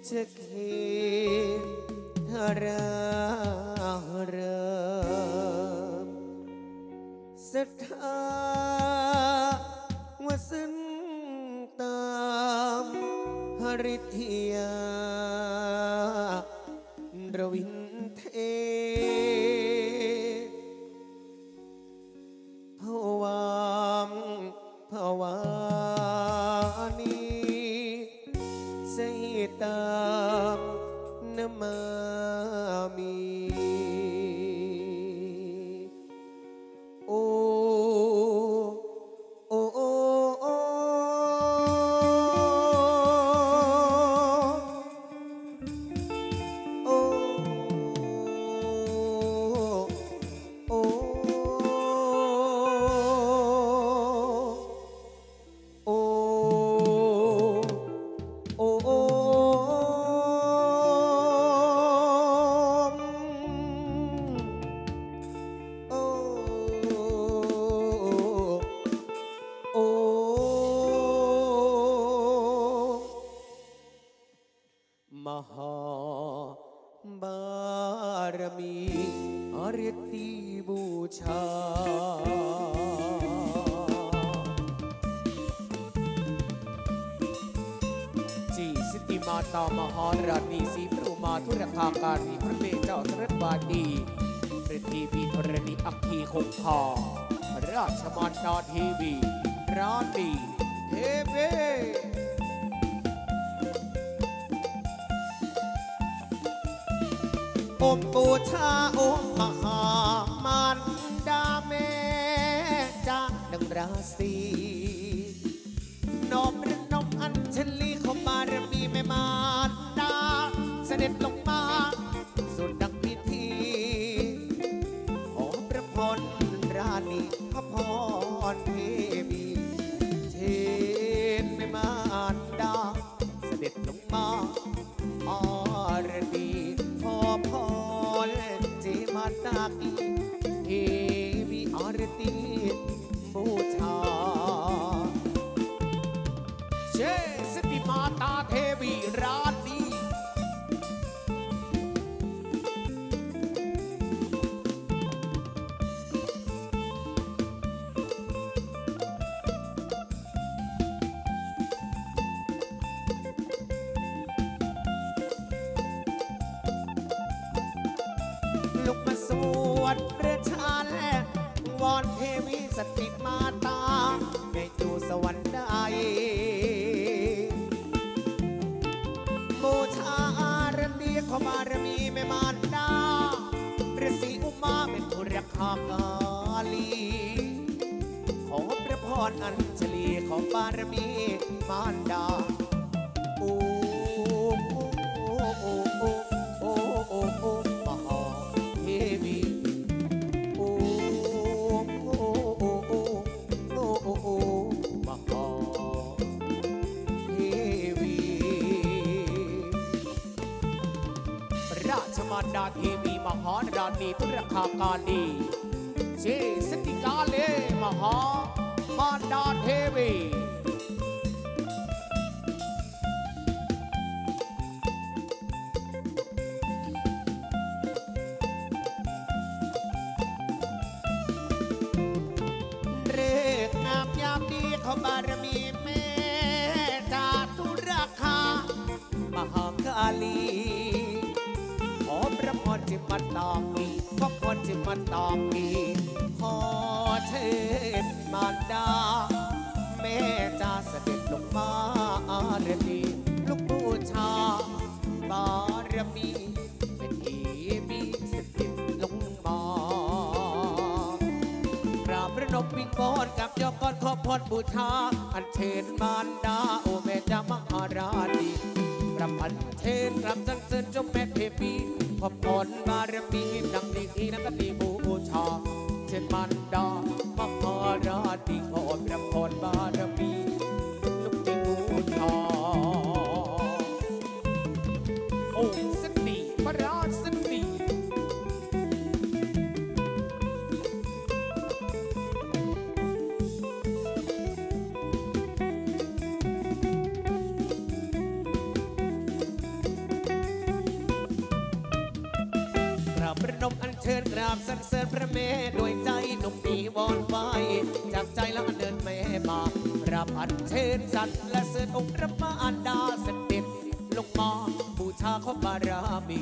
พุทธเขตธารารามศรัทธาว่าสิ้นตามหริทยาระวินเท ตมามหาราณีสีปรุมาธุรคาการีพระเมเจ้าสรัตวาดีปริธีบีธรณีอัคคีคงคาราชมารดาเทวีราณีเทเวอมปูชาองค์มหามารดาแม่จาดังราศีนอมรึนอมอัญชลี เชสติมาตาเทวีราณีลุกมาสวดประชาแลวอนเทวีสติมาตา พรมีขอบารมีแม่มารดาพระศรีอุมาเป็นผู้รักษากาลี ขอพระพรอัญชลีของบารมีมารดาอู ราชมดาเทวีมหาราณีทุรคาการดีเชสติกาเลมหามารดาเทวีเรกงามยามดีเขาบาร พระพรจิมันตองมีพระพรจิมันตองมีขอเชิญมารดา แม่จาเสด็จลงมาอารดีลูกบูชา บารมี เป็นทีมีสถิตลงมากราบพระนมวิงวอนกับยกก่อนขอพรบูชา อันเชิญมารดา โอเมจามหาราณีรับพันเทนกลับสรรเสริญเจ้าแม่เทพี ขอบผลบารมีดังดีที่นักดีบูชาเช่นมันดอ เชิญกราบสรรเสริญพระเมตด้วยใจหนุ่มนีวอนไหวจากใจแล้วอันเดินแม่มาพราบอันเชิญสัตว์และเสด็จองค์พระมารดาเสด็จลงมาบูชาขอบารมี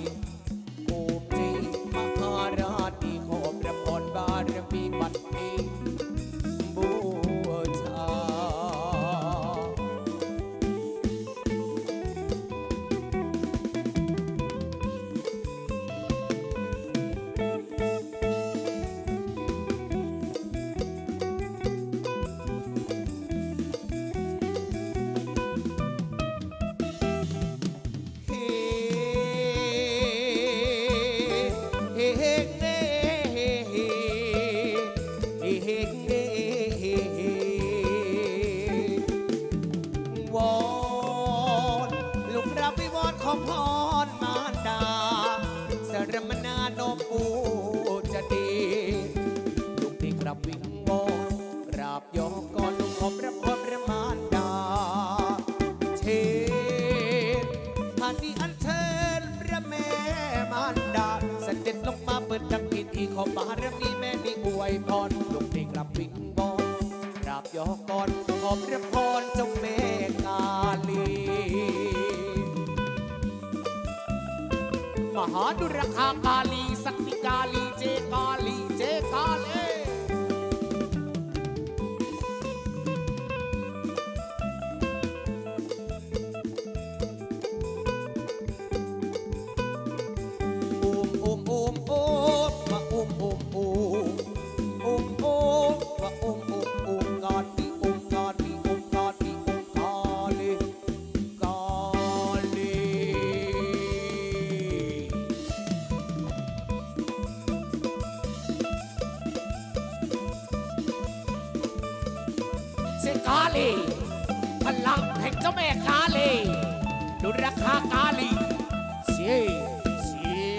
ชิญพระแม่มารดาเสด็จลงมาเปิดทำพิธีขอบารมีแม่นี่อวยพรลูกที่กลับวิงวอนกราบยกก่อนขอบพระพรเจ้าแม่กาลี มหาดุรคากาลีสักติกาลีเจกาลีเจกาเล พลังแห่งเจ้าแม่กาลีดุราคากาลีเสียเสีย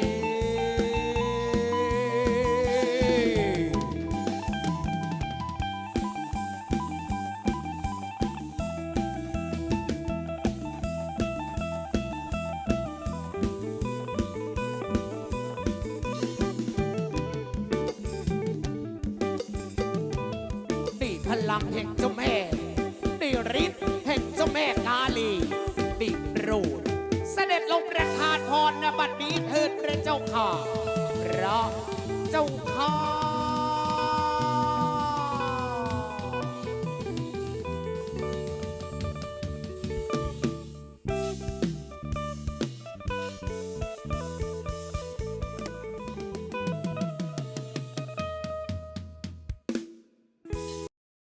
ดีพลังแห่งเจ้าแม่นี่ฤทธิ์แห่งเจ้ ม่กาลีนี่โปรดเสด็จลงประทานพรณบัดนี้เถิดพระเจ้าค่ะพระเจ้าค่ะ